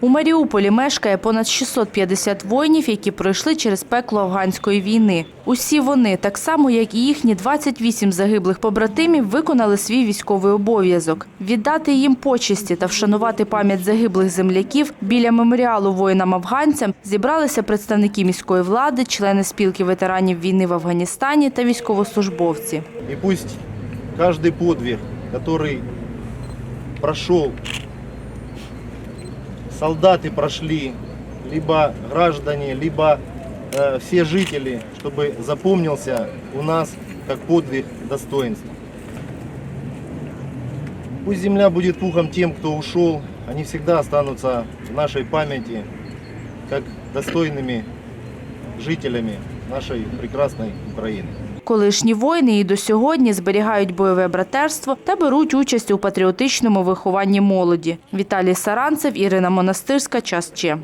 У Маріуполі мешкає понад 650 воїнів, які пройшли через пекло афганської війни. Усі вони, так само як і їхні 28 загиблих побратимів, виконали свій військовий обов'язок. Віддати їм почесті та вшанувати пам'ять загиблих земляків біля меморіалу воїнам-афганцям зібралися представники міської влади, члени спілки ветеранів війни в Афганістані та військовослужбовці. И пусть каждый подвиг, который прошел, солдаты прошли, либо граждане, либо э, все жители, чтобы запомнился у нас как подвиг достоинства. Пусть земля будет пухом тем, кто ушел, они всегда останутся в нашей памяти как достойными жителями нашей прекрасной Украины. Колишні воїни і до сьогодні зберігають бойове братерство та беруть участь у патріотичному вихованні молоді. Віталій Саранцев, Ірина Монастирська. Час Че.